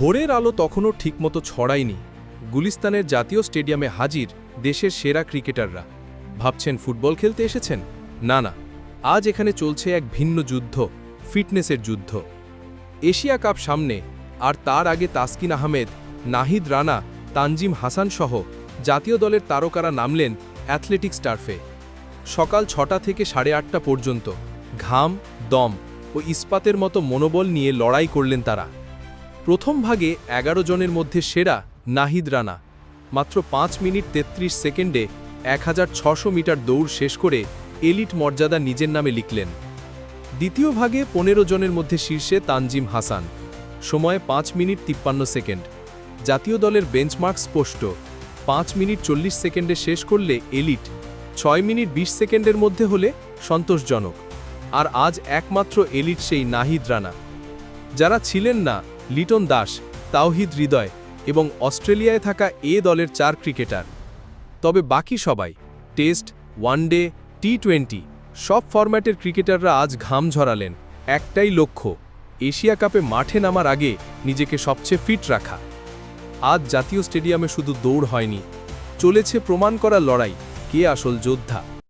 ভোরের আলো তখনও ঠিকমতো ছড়ায়নি। গুলিস্তানের জাতীয় স্টেডিয়ামে হাজির দেশের সেরা ক্রিকেটাররা। ভাবছেন ফুটবল খেলতে এসেছেন? না না। আজ এখানে চলছে এক ভিন্ন যুদ্ধ, ফিটনেসের যুদ্ধ। এশিয়া কাপ সামনে, আর তার আগে তাসকিন আহমেদ, নাহিদ রানা, তানজিম হাসান সহ জাতীয় দলের তারকারা নামলেন অ্যাথলেটিক্স টার্ফে সকাল ছটা থেকে সাড়ে আটটা পর্যন্ত ঘাম, দম ও ইস্পাতের মতো মনোবল নিয়ে লড়াই করলেন তারা। প্রথম ভাগে এগারো জনের মধ্যে সেরা নাহিদ রানা। মাত্র পাঁচ মিনিট ৩৩ সেকেন্ডে এক মিটার দৌড় শেষ করে এলিট মর্যাদা নিজের নামে লিখলেন। দ্বিতীয় ভাগে পনেরো জনের মধ্যে শীর্ষে তানজিম হাসান। সময়ে পাঁচ মিনিট তিপ্পান্ন সেকেন্ড। জাতীয় দলের বেঞ্চমার্ক স্পষ্ট। পাঁচ মিনিট চল্লিশ সেকেন্ডে শেষ করলে এলিট। ছয় মিনিট ২০ সেকেন্ডের মধ্যে হলে সন্তোষজনক। আর আজ একমাত্র এলিট সেই নাহিদ রানা। যারা ছিলেন না লিটন দাস, তাওহিদ হৃদয় এবং অস্ট্রেলিয়ায় থাকা এ দলের চার ক্রিকেটার। তবে বাকি সবাই টেস্ট ওয়ানডে টি টোয়েন্টি সব ফরম্যাটের ক্রিকেটাররা আজ ঘাম ঝরালেন। একটাই লক্ষ্য, এশিয়া কাপে মাঠে নামার আগে নিজেকে সবচেয়ে ফিট রাখা। আজ জাতীয় স্টেডিয়ামে শুধু দৌড় হয়নি, চলেছে প্রমাণ করা লড়াই, কে আসল যোদ্ধা।